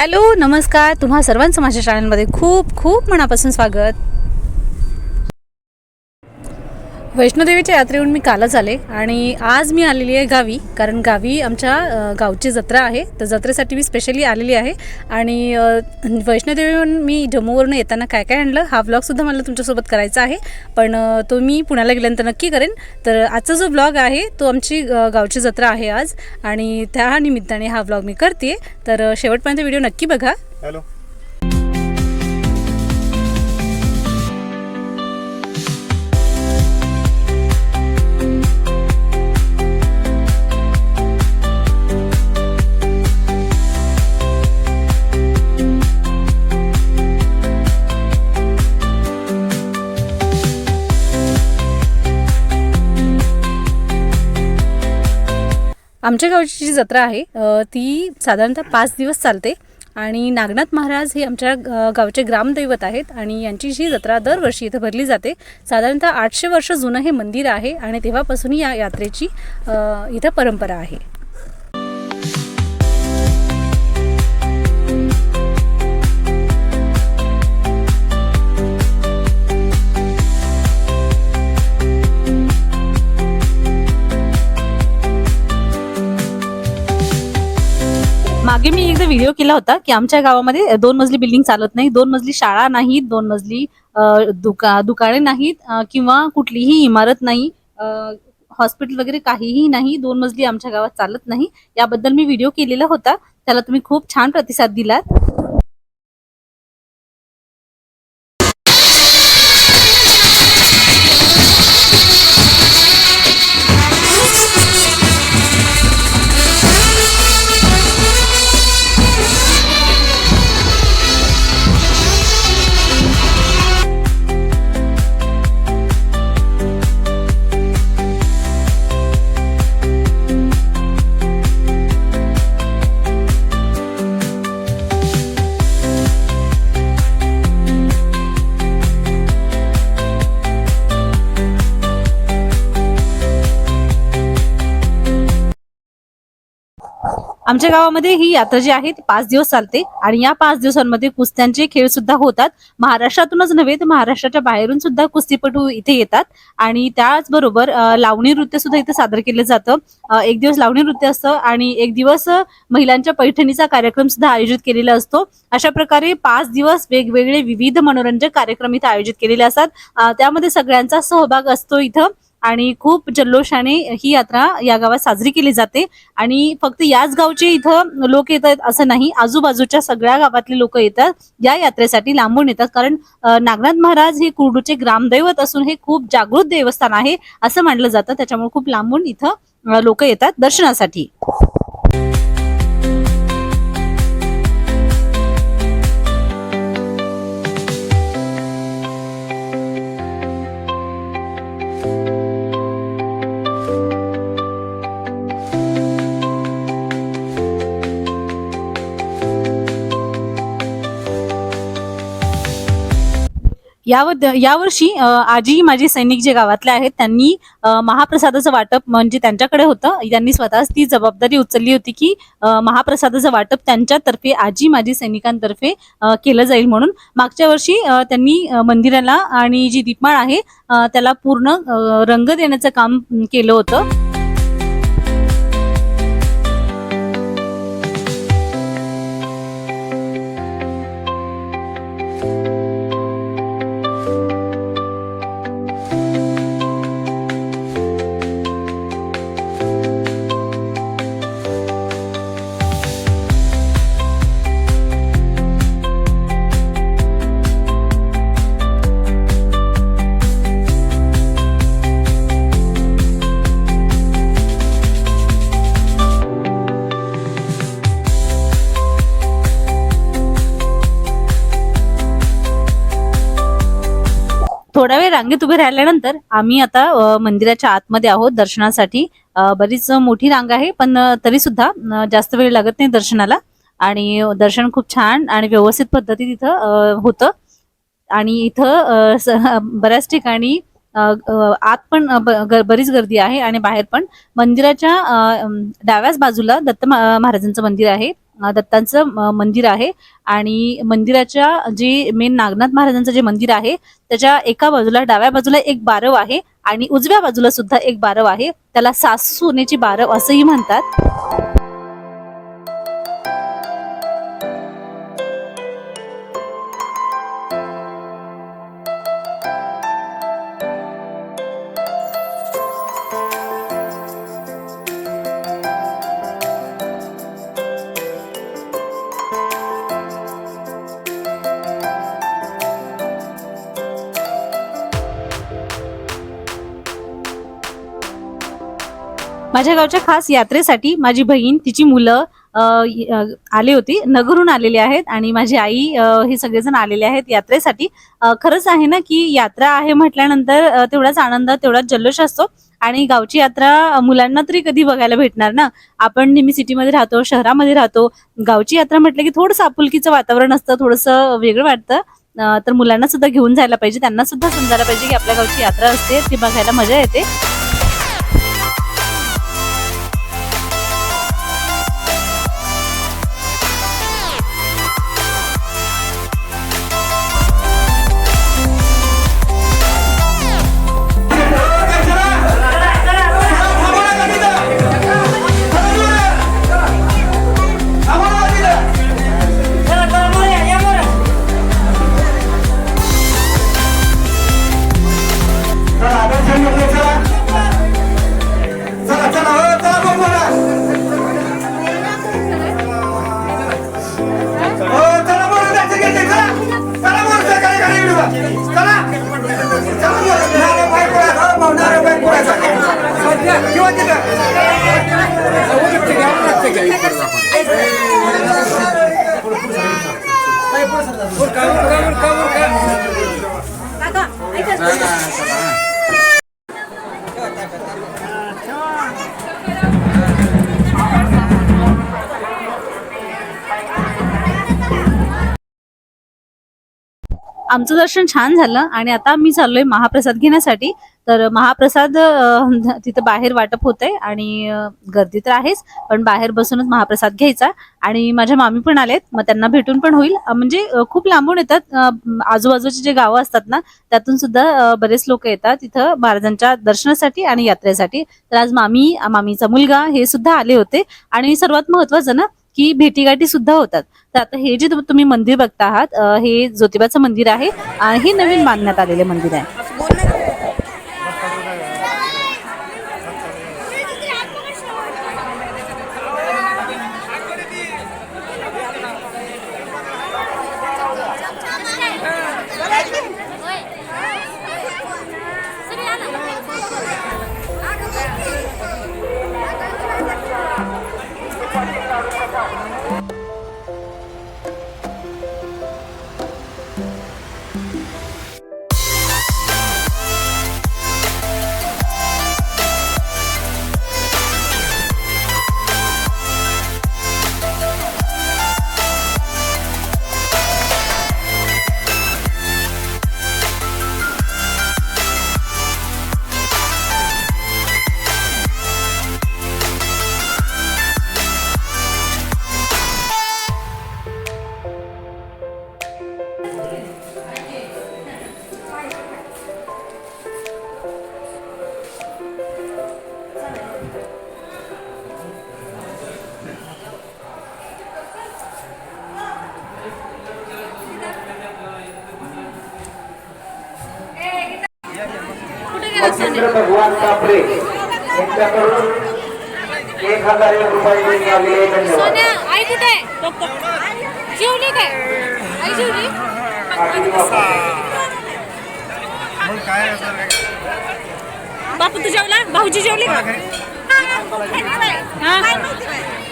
Hello नमस्कार. तुम्हा सर्वांचं माझ्या चॅनलमध्ये खूप खूप मनापासून स्वागत. वैष्णोदेवीच्या यात्रेहून मी कालच आले आणि आज मी आलेली आहे गावी कारण गावी आमच्या गावची जत्रा आहे. तर जत्रेसाठी मी स्पेशली आलेली आहे. आणि वैष्णोदेवीहून मी जम्मूवरून येताना काय काय आणलं हा ब्लॉगसुद्धा मला तुमच्यासोबत करायचा आहे. पण तो मी पुण्याला गेल्यानंतर नक्की करेन. तर आजचा जो ब्लॉग आहे तो आमची गावची जत्रा आहे आज. आणि त्या निमित्ताने हा ब्लॉग मी करते तर शेवटपर्यंत व्हिडिओ नक्की बघा. हॅलो. आमच्या गावची जी जत्रा आहे ती साधारणतः पाच दिवस चालते. आणि नागनाथ महाराज हे आमच्या गावचे ग्रामदैवत आहेत आणि यांची जी जत्रा दरवर्षी इथं भरली जाते साधारणतः आठशे वर्ष जुनं हे मंदिर आहे आणि तेव्हापासून या यात्रेची इथं परंपरा आहे. मागे मी एकदा व्हिडिओ केला होता की आमच्या गावामध्ये दोन मजली बिल्डिंग चालत नाही दोन मजली शाळा नाहीत दोन मजली दुका दुकाने नाहीत किंवा कुठलीही इमारत नाही हॉस्पिटल वगैरे काहीही नाही दोन मजली आमच्या गावात चालत नाही. याबद्दल मी व्हिडिओ केलेला होता. त्याला तुम्ही खूप छान प्रतिसाद दिलात. आमच्या गावामध्ये ही यात्रा जी आहे ती पाच दिवस चालते आणि या पाच दिवसांमध्ये कुस्त्यांचे खेळ सुद्धा होतात. महाराष्ट्रातूनच नव्हे तर महाराष्ट्राच्या बाहेरून सुद्धा कुस्तीपटू इथे येतात. आणि त्याचबरोबर लावणी नृत्य सुद्धा इथे सादर केलं जातं. एक दिवस लावणी नृत्य असतं आणि एक दिवस महिलांच्या पैठणीचा कार्यक्रम सुद्धा आयोजित केलेला असतो. अशा प्रकारे पाच दिवस वेगवेगळे विविध मनोरंजक कार्यक्रम इथे आयोजित केलेले असतात. त्यामध्ये सगळ्यांचा सहभाग असतो इथं. आणि खूप जल्लोषाने ही यात्रा या गावात साजरी केली जाते. आणि फक्त याच गावचे इथं लोक येतात असं नाही आजूबाजूच्या सगळ्या गावातले लोक येतात या यात्रेसाठी लांबून येतात. कारण नागनाथ महाराज हे कुर्डूचे ग्रामदैवत असून हे खूप जागृत देवस्थान आहे असं मानलं जातं. त्याच्यामुळे खूप लांबून इथं लोक येतात दर्शनासाठी. यावर्षी आजी माझे सैनिक जे गावातले आहेत त्यांनी महाप्रसादाचं वाटप म्हणजे त्यांच्याकडे होतं. त्यांनी स्वतःच ती जबाबदारी उचलली होती की महाप्रसादाचं वाटप त्यांच्यातर्फे आजी माझी सैनिकांतर्फे केलं जाईल म्हणून. मागच्या वर्षी त्यांनी मंदिराला आणि जी दीपमाळ आहे त्याला पूर्ण रंग देण्याचं काम केलं होतं. रांगेत उभे राहिल्यानंतर आम्ही आता मंदिराच्या आतमध्ये आहोत दर्शनासाठी. बरीच मोठी रांग आहे पण तरी सुद्धा जास्त वेळ लागत नाही दर्शनाला. आणि दर्शन खूप छान आणि व्यवस्थित पद्धती तिथं होतं. आणि इथं बऱ्याच ठिकाणी आत पण बरीच गर्दी आहे आणि बाहेर पण. मंदिराच्या डाव्याच बाजूला दत्त महाराजांचं मंदिर आहे. दत्तांचं मंदिर आहे. आणि मंदिराच्या जे मेन नागनाथ महाराजांचं जे मंदिर आहे त्याच्या एका बाजूला डाव्या बाजूला एक बारव आहे आणि उजव्या बाजूला सुद्धा एक बारव आहे. त्याला सासू सोन्याची बारव असंही म्हणतात. माझ्या गावच्या खास यात्रेसाठी माझी बहीण तिची मुलं आले होते. नगरून आलेले आहेत आणि माझी आई हे सगळेजण आलेले आहेत यात्रेसाठी. खरंच आहे ना की यात्रा आहे म्हटल्यानंतर तेवढाच आनंद तेवढाच जल्लोष असतो. आणि गावची यात्रा मुलांना तरी कधी बघायला भेटणार ना? आपण नेहमी सिटीमध्ये राहतो शहरामध्ये राहतो. गावची यात्रा म्हटलं की थोडंसं आपुलकीचं वातावरण असतं थोडंसं वेगळं वाटतं. तर मुलांना सुद्धा घेऊन जायला पाहिजे त्यांना सुद्धा समजायला पाहिजे की आपल्या गावची यात्रा असते ती बघायला मजा येते. आमचं दर्शन छान झालं आणि आता मी चाललोय महाप्रसाद घेण्यासाठी. तर महाप्रसाद तिथं बाहेर वाटप होत आहे आणि गर्दी तर आहेच पण बाहेर बसूनच महाप्रसाद घ्यायचा. आणि माझ्या मामी पण आलेत मग त्यांना भेटून पण होईल. म्हणजे खूप लांबून येतात आजूबाजूचे आजूबाजूची जे गावं असतात ना त्यातून सुद्धा बरेच लोक येतात तिथं महाराजांच्या दर्शनासाठी आणि यात्रेसाठी. तर आज मामी मामीचा मुलगा हे सुद्धा आले होते. आणि सर्वात महत्वाचं ना की भेटीगाठी सुद्धा होतात. तर आता हे जे तुम्ही मंदिर बघता आहात हे ज्योतिबाचं मंदिर आहे हे नवीन बांधण्यात आलेले मंदिर आहे. सोन्या आई कुठे जेवली काय आई पाटील बापू. तू जेवला भाऊजी जेवली का हा?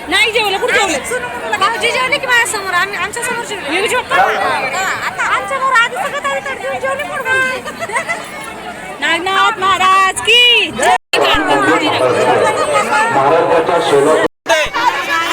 नाही जेवलं कुठे जेवलं भाऊजी जेवले की माझ्यासमोर आम्ही आमच्यासमोर जेवले मी जेवतो आता आमच्यासमोर आधी सगळं जेवले. नागनाथ महाराज की. महाराष्ट्राच्या सोलापूर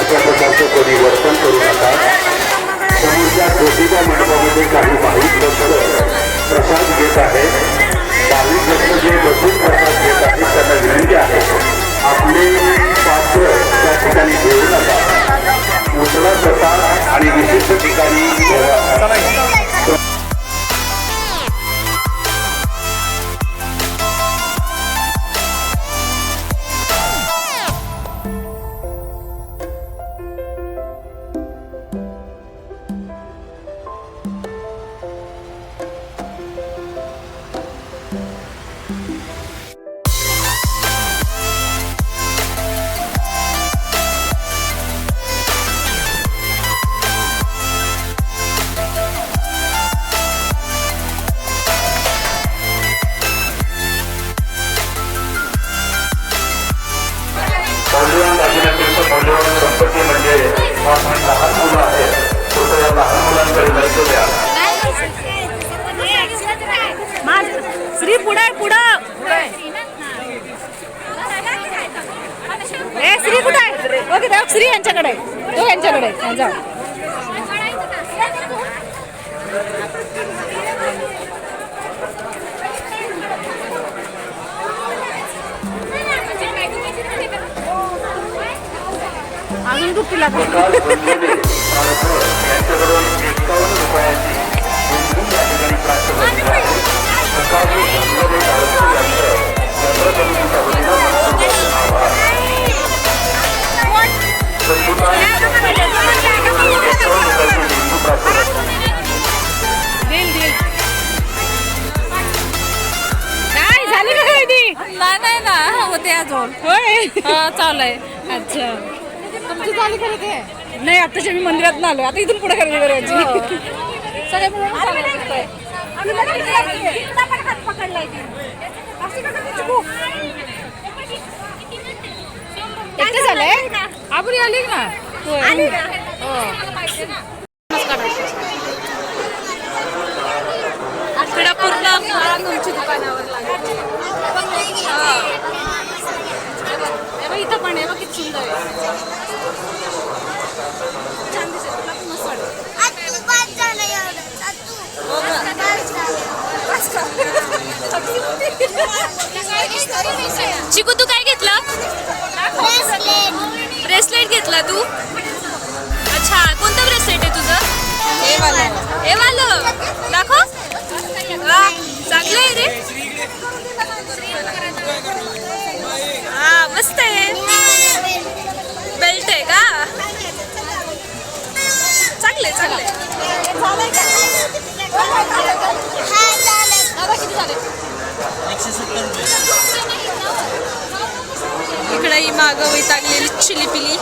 अशा प्रकारचं कोणी वर्तन करू नका. समोरच्या ज्योतिबा मंडपामध्ये काही भाविक भक्त प्रसाद घेत आहेत. भाविक भक्त जे बसून बनलेले मालक यांच्याकडून एकावन्न रुपयाची नोंदणी या ठिकाणी प्राप्त नाही ना होते अजून. होय? चालू आहे. अच्छा. तुमची झाली खरेदी? नाही आताच्या मी मंदिरात आलो आता इथून पुढे खरेदी करायची. सगळे मिळून चालू एकटे झालंय? आबरी आली ना. आकडा पूर्ण तुमची दुकानावर लागेल. इथं पण आहे बघ किती सुंदर आहे. छान दिसेल तुला पण मस्त वाटेल. चिकू तू काय घेतलं? ब्रेसलेट घेतला तू? अच्छा कोणतं ब्रेसलेट आहे तुझं? हे वालं. हे वालं. दाखव. वा, चांगलं आहे रे. हा मस्त आहे. बेल्ट आहे का? चांगले चांगले इकडे ही मागं वैतागलेली ಶಿಲಿ ಪಿಲಿ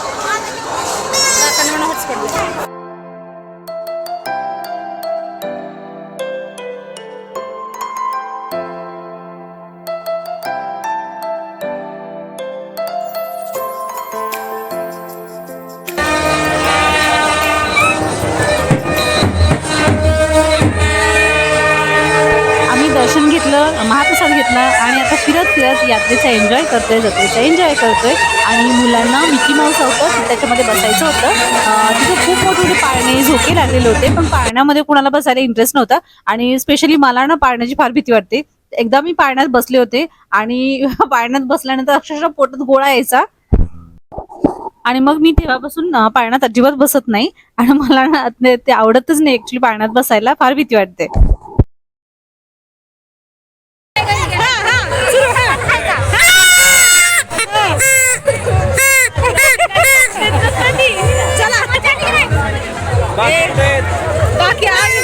ಆ ಕನ್ನಡ ಹೊಡಿಸ್ಕೊಡ್ಬೇಕು घेतलं महाप्रसाद घेतला आणि आता फिरत फिरत यात्रेचा एन्जॉय करतोय जत्रेचा एन्जॉय करतोय. आणि मुलांना मिकी माऊस होतं त्याच्यामध्ये बसायचं होतं. तिथे खूप मोठे मोठे पाळणे झोके लागलेले होते पण पाळण्यामध्ये कुणाला बसायला इंटरेस्ट नव्हता. आणि स्पेशली मला ना पाळण्याची फार भीती वाटते. एकदा मी पाळण्यात बसले होते आणि पाळण्यात बसल्यानंतर अक्षरशः पोटात गोळा यायचा. आणि मग मी तेव्हापासून पाळण्यात अजिबात बसत नाही. आणि मला ना ते ते आवडतच नाही ऍक्च्युली पाळण्यात बसायला फार भीती वाटते. बाकी आहे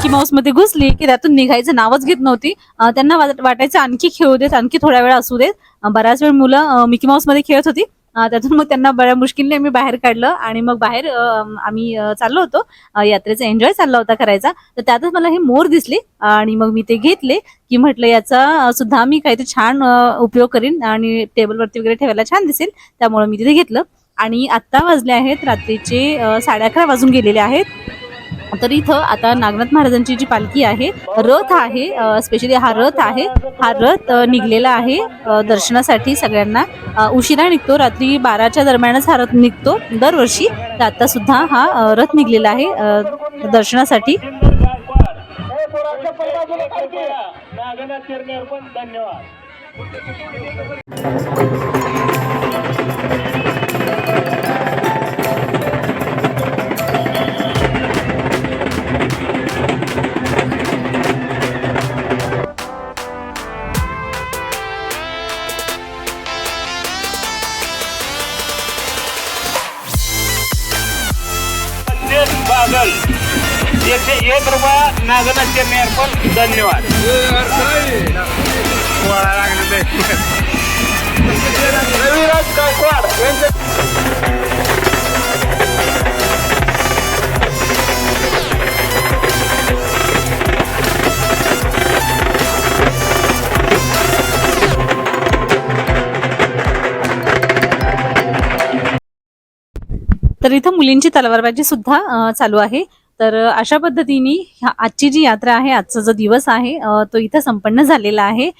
मिकी माऊसमध्ये घुसली की त्यातून निघायचं नावच घेत नव्हती. त्यांना वाटायचं आणखी खेळू देत आणखी थोड्या वेळ असू देत. बऱ्याच वेळ मुलं मिकी माऊसमध्ये खेळत होती. त्यातून मग त्यांना बऱ्या मुश्किलने मी बाहेर काढलं आणि मग बाहेर आम्ही चाललो होतो. यात्रेचा एन्जॉय चालला होता करायचा. तर त्यातच मला हे मोर दिसले आणि मग मी ते घेतले की म्हटलं याचा सुद्धा मी काहीतरी छान उपयोग करीन आणि टेबलवरती वगैरे ठेवायला छान दिसेल. त्यामुळे मी तिथे घेतलं. आणि आत्ता वाजले आहेत रात्रीचे साडे अकरा वाजून गेलेले आहेत. तर इथं आता नागनाथ महाराजांची जी पालखी आहे रथ आहे स्पेशली हा रथ आहे. हा रथ निघलेला आहे दर्शनासाठी सगळ्यांना. उशिरा निघतो रात्री बाराच्या दरम्यानच हा रथ निघतो. दरवर्षी तर आता सुद्धा हा रथ निघलेला आहे दर्शनासाठी. धन्यवाद. नागनाथ पण धन्यवाद. रविराज गायकवाड तर इथं मुलींची तलवारबाजी सुद्धा चालू आहे. तर अशा पद्धतीने आजची जी यात्रा आहे आजचा जो दिवस आहे तो इथं संपन्न झालेला आहे.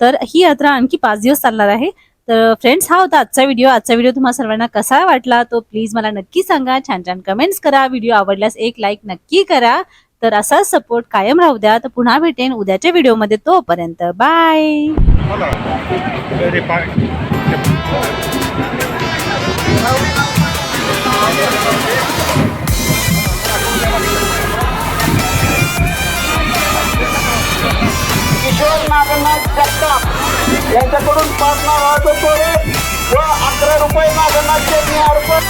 तर ही यात्रा आणखी पाच दिवस चालणार आहे. तर फ्रेंड्स हा होता आजचा व्हिडिओ. आजचा व्हिडिओ तुम्हाला सर्वांना कसा वाटला तो प्लीज मला नक्की सांगा. छान छान कमेंट्स करा. व्हिडिओ आवडल्यास एक लाईक नक्की करा. तर असाच सपोर्ट कायम राहू द्या. तर पुन्हा भेटेन उद्याच्या व्हिडिओमध्ये तोपर्यंत. बाय किशोर जगताप यांच्याकडून पाच नावाचं व अकरा रुपये नागनाथ मी पण